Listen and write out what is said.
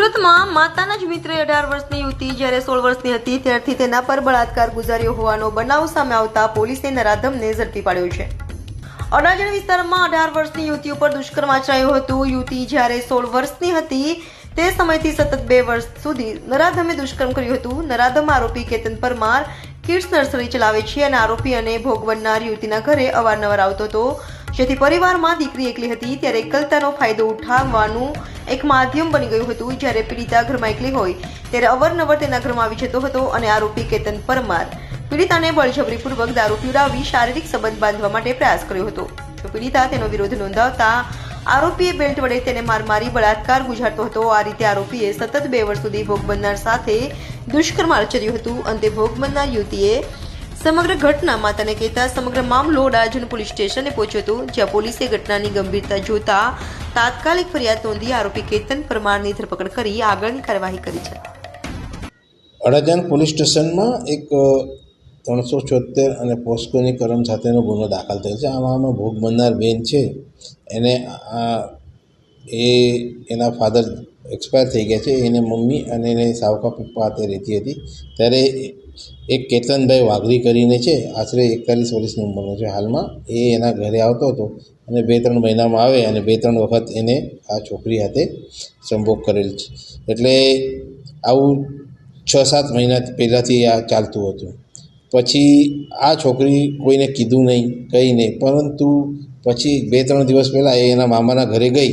માતાના જ મિત્રે અઢાર વર્ષની યુવતી જ્યારે સોળ વર્ષની હતી, ત્યારથી તેના પર બળાત્કાર ગુજાર્યો હોવાનો બનાવ સામે આવતા પોલીસે નરાધમને ઝડપી પાડ્યો છે. અડાજણ વિસ્તારમાં અઢાર વર્ષની યુવતી ઉપર દુષ્કર્મ આચરાયું હતું. યુવતી જ્યારે સોળ વર્ષની હતી, તે સમયથી સતત બે વર્ષ સુધી નરાધમે દુષ્કર્મ કર્યું હતું. નરાધમ આરોપી કેતન પરમાર કિડ્સ નર્સરી ચલાવે છે અને આરોપી અને ભોગ બનનાર યુવતીના ઘરે અવારનવાર આવતો હતો. જેથી પરિવારમાં દીકરી એકલી હતી, ત્યારે એકલતાનો ફાયદો ઉઠાવવાનું એક માધ્યમ બની ગયું હતું જ્યારે પીડિતા ઘરમાં એકલી હોય, ત્યારે અવારનવાર તેના ઘરમાં આવી જતો હતો અને આરોપી કેતન પરમાર પીડિતાને બળજબરીપૂર્વક દારૂ પીવડાવી શારીરિક સંબંધ બાંધવા માટે પ્રયાસ કર્યો હતો. પીડિતા તેનો વિરોધ નોંધાવતા આરોપીએ બેલ્ટ વડે તેને માર મારી બળાત્કાર ગુજારતો હતો. આ રીતે આરોપીએ સતત બે વર્ષ સુધી ભોગ બનનાર સાથે દુષ્કર્મ આચર્યું હતું. અંતે ભોગ બનનાર યુવતીએ સમગ્ર ઘટનામાં તને કહેતા સમગ્ર મામલો ડાજણ પોલીસ સ્ટેશને પહોંચ્યો હતો, જ્યાં પોલીસે ઘટનાની ગંભીરતા જોતા તાત્કાલિક ફરિયાદ નોંધી આરોપી કેતન પરમારની ધરપકડ કરી આગળની કાર્યવાહી કરી છે. અડાજણ પોલીસ સ્ટેશનમાં એક ત્રણસો છોતેર અને પોસ્કોની કરમ સાથેનો ગુનો દાખલ થયો છે. આમાં ભોગ બનનાર બેન છે. એને આ, એ, એના ફાધર એક્સપાયર થઈ ગયા છે. એને મમ્મી અને એને સાવકા પપ્પા હાથે રહેતી હતી. ત્યારે એક કેતનભાઈ વાઘરી કરીને છે. આશરે એકતાલીસ વર્ષની ઉંમરનો છે હાલમાં. એ એના ઘરે આવતો હતો. અને બે ત્રણ મહિનામાં આવે અને બે ત્રણ વખત એને આ છોકરી હાથે સંભોગ કરેલ છે. એટલે આવું છ સાત મહિના પહેલાંથી આ ચાલતું હતું. પછી આ છોકરી કોઈને કીધું નહીં, કંઈ નહીં. પરંતુ પછી બે ત્રણ દિવસ પહેલાં એ એના મામાના ઘરે ગઈ